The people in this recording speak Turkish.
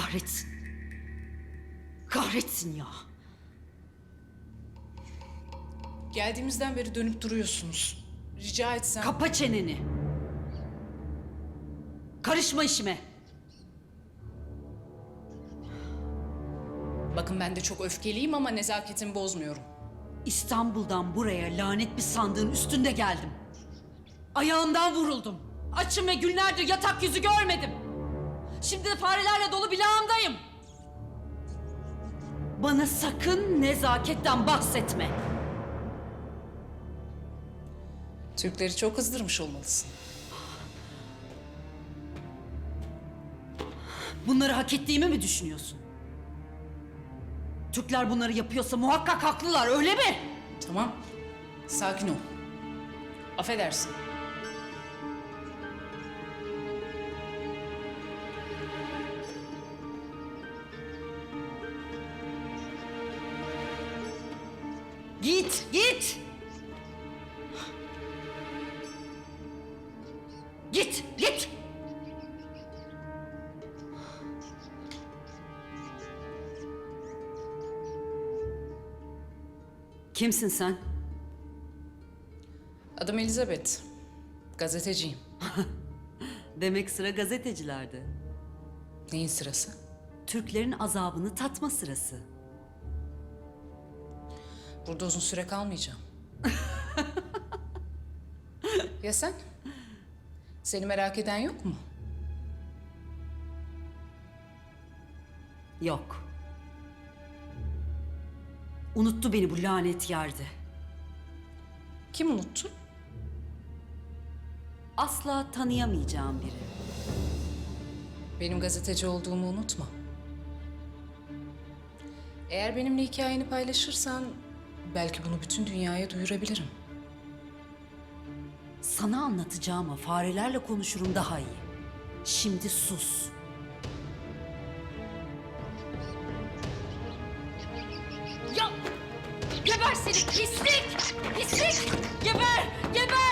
kahretsin. Kahretsin ya. Geldiğimizden beri dönüp duruyorsunuz. Rica etsem... Kapa çeneni. Karışma işime. Bakın ben de çok öfkeliyim ama nezaketimi bozmuyorum. İstanbul'dan buraya lanet bir sandığın üstünde geldim. Ayağından vuruldum. Açım ve günlerdir yatak yüzü görmedim. Şimdi de farelerle dolu bir lağımdayım. Bana sakın nezaketten bahsetme. Türkleri çok kızdırmış olmalısın. Bunları hak ettiğimi mi düşünüyorsun? Türkler bunları yapıyorsa muhakkak haklılar öyle mi? Tamam. Sakin ol. Affedersin. Git, git. Git, git. Kimsin sen? Adım Elizabeth. Gazeteciyim. Demek sıra gazetecilerde. Neyin sırası? Türklerin azabını tatma sırası. Burada uzun süre kalmayacağım. ya sen? Seni merak eden yok mu? Yok. Unuttu beni bu lanet yerde. Kim unuttu? Asla tanıyamayacağım biri. Benim gazeteci olduğumu unutma. Eğer benimle hikayeni paylaşırsan belki bunu bütün dünyaya duyurabilirim. Sana anlatacağıma farelerle konuşurum daha iyi. Şimdi sus. Ya! Geber seni pislik! Pislik! Geber! Geber!